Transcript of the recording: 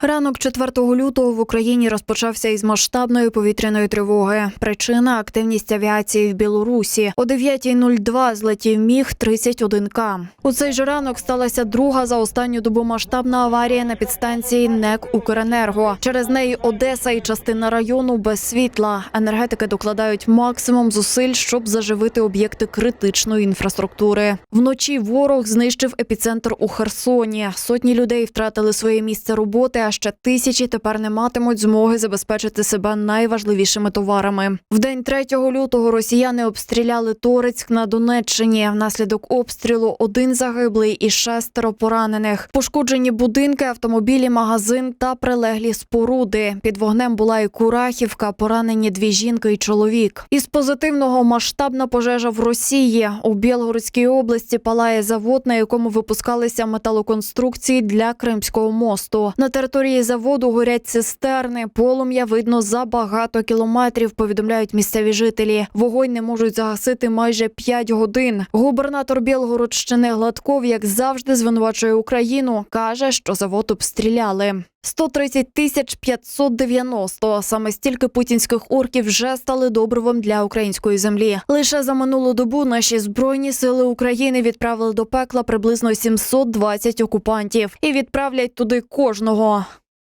Ранок 4 лютого в Україні розпочався із масштабної повітряної тривоги. Причина активність авіації в Білорусі. О 9.02 злетів міг 31К. У цей же ранок сталася друга за останню добу масштабна аварія на підстанції НЕК Укренерго. Через неї Одеса і частина району без світла. Енергетики докладають максимум зусиль, щоб заживити об'єкти критичної інфраструктури. Вночі ворог знищив епіцентр у Херсоні. Сотні людей втратили своє місце роботи, ще тисячі тепер не матимуть змоги забезпечити себе найважливішими товарами. В день 3 лютого росіяни обстріляли Торецьк на Донеччині. Внаслідок обстрілу один загиблий і шестеро поранених. Пошкоджені будинки, автомобілі, магазин та прилеглі споруди. Під вогнем була і Курахівка, поранені дві жінки і чоловік. Із позитивного масштабна пожежа в Росії. У Білгородській області палає завод, на якому випускалися металоконструкції для Кримського мосту. На території заводу горять цистерни. Полум'я видно за багато кілометрів. Повідомляють місцеві жителі. Вогонь не можуть загасити майже 5 годин. Губернатор Білгородщини Гладков, як завжди, звинувачує Україну. каже, що завод обстріляли. 130 тисяч 590. Саме стільки путінських орків вже стали добривом для української землі. Лише за минулу добу наші збройні сили України відправили до пекла приблизно 720 окупантів і відправлять туди кожного.